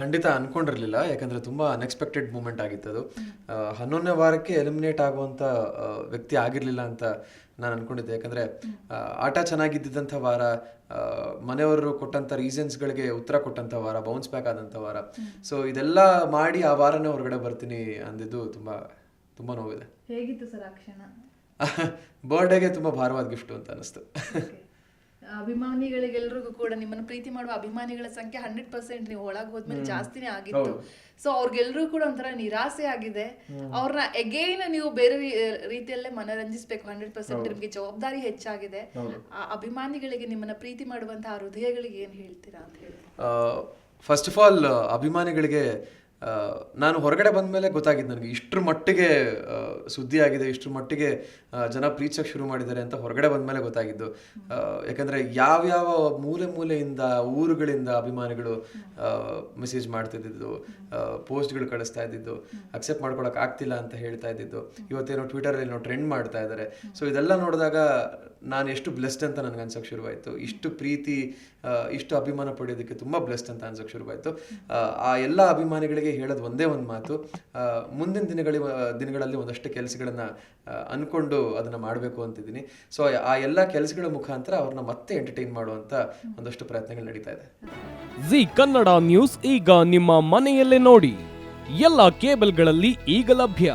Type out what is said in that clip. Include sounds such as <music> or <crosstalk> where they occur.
ಖಂಡಿತ ಅನ್ಕೊಂಡಿರ್ಲಿಲ್ಲ ಯಾಕಂದ್ರೆ ತುಂಬಾ ಅನ್ಎಕ್ಸ್ಪೆಕ್ಟೆಡ್ ಮೂಮೆಂಟ್ ಆಗಿತ್ತು ಅದು ಹನ್ನೊಂದನೇ ವಾರಕ್ಕೆ ಎಲಿಮಿನೇಟ್ ಆಗುವಂತ ವ್ಯಕ್ತಿ ಆಗಿರ್ಲಿಲ್ಲ ಅಂತ ನಾನು ಅನ್ಕೊಂಡಿದ್ದೆ. ಯಾಕಂದ್ರೆ ಆಟ ಚೆನ್ನಾಗಿದ್ದಂಥ ವಾರ ಮನೆಯವರು ಕೊಟ್ಟಂಥ ರೀಸನ್ಸ್ಗಳಿಗೆ ಉತ್ತರ ಕೊಟ್ಟಂತ ವಾರ ಬೌನ್ಸ್ ಬ್ಯಾಕ್ ಆದಂತ ವಾರ. ಸೊ ಇದೆಲ್ಲ ಮಾಡಿ ಆ ವಾರನೇ ಹೊರಗಡೆ ಬರ್ತೀನಿ ಅಂದಿದ್ದು ತುಂಬಾ ತುಂಬಾ ನೋವಿದೆ. ಹೇಗಿತ್ತು ಸರ್ ಆ ಕ್ಷಣ? <laughs> ಬರ್ಡೇಗೆ ತುಂಬಾ ಭಾರವಾದ ಗಿಫ್ಟ್ ಅಂತ ಅನಿಸ್ತು. ಅಭಿಮಾನಿಗಳಿಗೆಲ್ರಿಗೂ ಕೂಡ ನಿಮ್ಮನ್ನು ಪ್ರೀತಿ ಮಾಡುವ ಅಭಿಮಾನಿಗಳ ಸಂಖ್ಯೆ ಹಂಡ್ರೆಡ್ ಪರ್ಸೆಂಟ್ ನೀವು ಒಳಗೆ ಹೋದ್ಮೇಲೆ ಜಾಸ್ತಿನೇ ಆಗಿತ್ತು. ಸೊ ಅವ್ರಿಗೆಲ್ರಿಗೂ ಕೂಡ ಒಂಥರ ನಿರಾಸೆ ಆಗಿದೆ. ಅವ್ರನ್ನ ಎಗೈನ್ ನೀವು ಬೇರೆ ರೀತಿಯಲ್ಲೇ ಮನರಂಜಿಸ್ಬೇಕು ಹಂಡ್ರೆಡ್ ಪರ್ಸೆಂಟ್ ನಿಮಗೆ ಜವಾಬ್ದಾರಿ ಹೆಚ್ಚಾಗಿದೆ. ಆ ಅಭಿಮಾನಿಗಳಿಗೆ ನಿಮ್ಮನ್ನ ಪ್ರೀತಿ ಮಾಡುವಂತಹ ಹೃದಯಗಳಿಗೆ ಏನು ಹೇಳ್ತೀರಾ ಅಂತ ಹೇಳಿ. ಫಸ್ಟ್ ಆಫ್ ಆಲ್ ಅಭಿಮಾನಿಗಳಿಗೆ ನಾನು ಹೊರಗಡೆ ಬಂದಮೇಲೆ ಗೊತ್ತಾಗಿದ್ದು ನನಗೆ ಇಷ್ಟ್ರ ಮಟ್ಟಿಗೆ ಸುದ್ದಿ ಆಗಿದೆ ಇಷ್ಟ್ರ ಮಟ್ಟಿಗೆ ಜನ ಪ್ರೀತಿಸಕ್ಕೆ ಶುರು ಮಾಡಿದ್ದಾರೆ ಅಂತ ಹೊರಗಡೆ ಬಂದಮೇಲೆ ಗೊತ್ತಾಗಿದ್ದು. ಯಾಕಂದರೆ ಯಾವ್ಯಾವ ಮೂಲೆ ಮೂಲೆಯಿಂದ, ಊರುಗಳಿಂದ ಅಭಿಮಾನಿಗಳು ಮೆಸೇಜ್ ಮಾಡ್ತಿದ್ದು ಪೋಸ್ಟ್ಗಳು ಕಳಿಸ್ತಾ ಇದ್ದಿದ್ದು ಅಕ್ಸೆಪ್ಟ್ ಮಾಡ್ಕೊಳಕ್ ಆಗ್ತಿಲ್ಲ ಅಂತ ಹೇಳ್ತಾ ಇದ್ದಿದ್ದು. ಇವತ್ತೇನೋ ಟ್ವಿಟರಲ್ಲಿ ಏನೋ ಟ್ರೆಂಡ್ ಮಾಡ್ತಾ ಇದ್ದಾರೆ. ಸೊ ಇದೆಲ್ಲ ನೋಡಿದಾಗ ನಾನು ಎಷ್ಟು ಬ್ಲೆಸ್ಡ್ ಅಂತ ನನಗೆ ಅನ್ಸೋಕ್ಕೆ ಶುರುವಾಯಿತು. ಇಷ್ಟು ಪ್ರೀತಿ ಇಷ್ಟು ಅಭಿಮಾನ ಪಡೆಯೋದಕ್ಕೆ ತುಂಬ ಬ್ಲೆಸ್ಡ್ ಅಂತ ಅನ್ಸೋಕ್ಕೆ ಶುರುವಾಯಿತು. ಆ, ಎಲ್ಲ ಅಭಿಮಾನಿಗಳಿಗೆ ಹೇಳೋದು ಒಂದೇ ಒಂದು ಮಾತು. ಮುಂದಿನ ದಿನಗಳಿ ದಿನಗಳಲ್ಲಿ ಒಂದಷ್ಟು ಕೆಲಸಗಳನ್ನು ಅಂದ್ಕೊಂಡು ಅದನ್ನು ಮಾಡಬೇಕು ಅಂತಿದ್ದೀನಿ. ಸೊ ಆ ಎಲ್ಲ ಕೆಲಸಗಳ ಮುಖಾಂತರ ಅವ್ರನ್ನ ಮತ್ತೆ ಎಂಟರ್ಟೈನ್ ಮಾಡುವಂಥ ಒಂದಷ್ಟು ಪ್ರಯತ್ನಗಳು ನಡೀತಾ ಇದೆ. ಜಿ ಕನ್ನಡ ನ್ಯೂಸ್ ಈಗ ನಿಮ್ಮ ಮನೆಯಲ್ಲೇ ನೋಡಿ. ಎಲ್ಲ ಕೇಬಲ್ಗಳಲ್ಲಿ ಈಗ ಲಭ್ಯ.